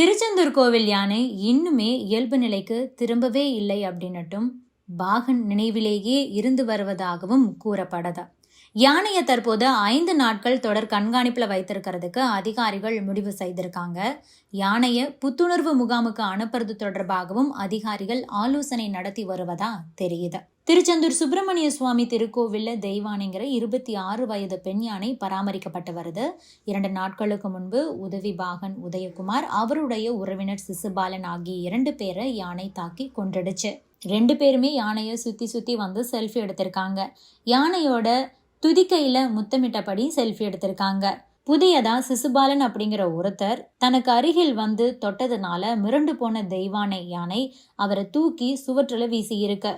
திருச்செந்தூர் கோவில் யானை இன்னுமே இயல்பு நிலைக்கு திரும்பவே இல்லை அப்படின்னட்டும் பாகன் நினைவிலேயே இருந்து வருவதாகவும் கூறப்படுது. யானையை தற்போது ஐந்து நாட்கள் தொடர் கண்காணிப்பில் வைத்திருக்கிறதுக்கு அதிகாரிகள் முடிவு செய்திருக்காங்க. யானையை புத்துணர்வு முகாமுக்கு அனுப்புறது தொடர்பாகவும் அதிகாரிகள் ஆலோசனை நடத்தி வருவதா தெரியுது. திருச்செந்தூர் சுப்பிரமணிய சுவாமி திருக்கோவிலில் தெய்வானைங்கிற இருபத்தி ஆறு வயது பெண் யானை பராமரிக்கப்பட்டு வருது. இரண்டு நாட்களுக்கு முன்பு உதவி பாகன் உதயகுமார் அவருடைய உறவினர் சிசுபாலன் ஆகிய இரண்டு பேரை யானை தாக்கி கொன்றுடுச்சு. ரெண்டு பேருமே யானையை சுத்தி சுத்தி வந்து செல்ஃபி எடுத்திருக்காங்க. யானையோட துதிக்கையில முத்தமிட்டபடி செல்ஃபி எடுத்திருக்காங்க. புதியதா சிசுபாலன் அப்படிங்கிற ஒருத்தர் தனக்கு அருகில் வந்து தொட்டதுனால மிரண்டு போன தெய்வானை யானை அவரை தூக்கி சுவற்றில் வீசி இருக்க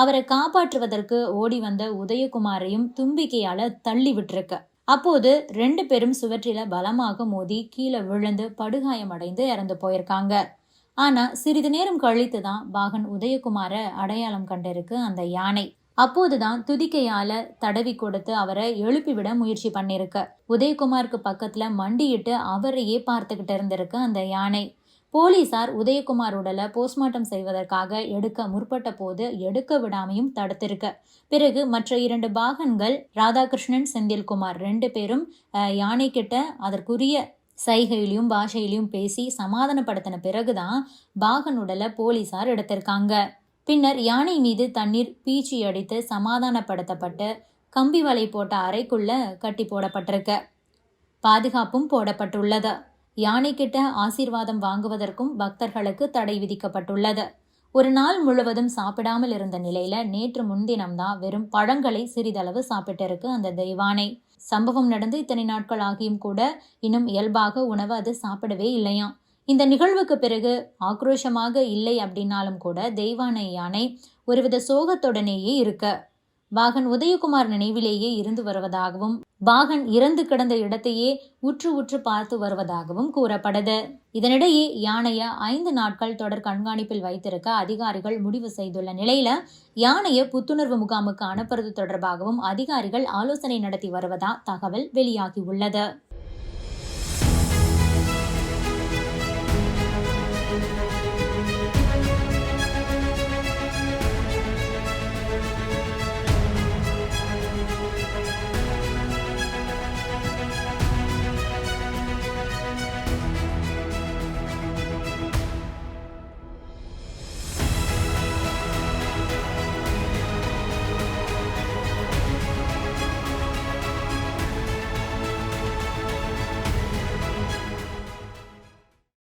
அவரை காப்பாற்றுவதற்கு ஓடி வந்த உதயகுமாரையும் தும்பிக்கையால தள்ளி விட்டுருக்க. அப்போது ரெண்டு பேரும் சுவற்றில பலமாக மோதி கீழே விழுந்து படுகாயமடைந்து இறந்து போயிருக்காங்க. ஆனா சிறிது நேரம் கழித்து தான் பாகன் உதயகுமார அடையாளம் கண்டிருக்கு அந்த யானை. அப்போதுதான் துதிக்கையால தடவி கொடுத்து அவரை எழுப்பிவிட முயற்சி பண்ணிருக்கு. உதயகுமாருக்கு பக்கத்துல மண்டியிட்டு அவரையே பார்த்துக்கிட்டு இருந்திருக்கு அந்த யானை. போலீசார் உதயகுமார் உடலை போஸ்ட்மார்ட்டம் செய்வதற்காக எடுக்க முற்பட்ட போது எடுக்க விடாமையும் தடுத்திருக்க. பிறகு மற்ற இரண்டு பாகன்கள் ராதாகிருஷ்ணன் செந்தில்குமார் ரெண்டு பேரும் யானை கிட்ட அதற்குரிய சைகையிலையும் பாஷையிலையும் பேசி சமாதானப்படுத்தின பிறகுதான் பாகன் உடலை போலீசார் எடுத்திருக்காங்க. பின்னர் யானை மீது தண்ணீர் பீச்சி அடித்து சமாதானப்படுத்தப்பட்டு கம்பி வலை போட்ட அறைக்குள்ள கட்டி போடப்பட்டிருக்க. பாதுகாப்பும் போடப்பட்டுள்ளது. யானை ஆசீர்வாதம் வாங்குவதற்கும் பக்தர்களுக்கு தடை விதிக்கப்பட்டுள்ளது. ஒரு நாள் முழுவதும் சாப்பிடாமல் இருந்த நிலையில நேற்று முன்தினம்தான் வெறும் பழங்களை சிறிதளவு சாப்பிட்டிருக்கு அந்த தெய்வானை. சம்பவம் நடந்து இத்தனை நாட்கள் ஆகியும் கூட இன்னும் இயல்பாக உணவு அது சாப்பிடவே இல்லையாம். இந்த நிகழ்வுக்கு பிறகு ஆக்ரோஷமாக இல்லை அப்படின்னாலும் கூட தெய்வானை யானை ஒருவித சோகத்துடனேயே இருக்க பாகன் உதயகுமார் நினைவிலேயே இருந்து வருவதாகவும் பாகன் இறந்து கிடந்த இடத்தையே உற்று உற்று பார்த்து வருவதாகவும் கூறப்படுது இதனிடையே யானைய ஐந்து நாட்கள் தொடர் கண்காணிப்பில் வைத்திருக்க அதிகாரிகள் முடிவு செய்துள்ள நிலையில யானையை புத்துணர்வு முகாமுக்கு அனுப்புறது தொடர்பாகவும் அதிகாரிகள் ஆலோசனை நடத்தி வருவதா தகவல் வெளியாகியுள்ளது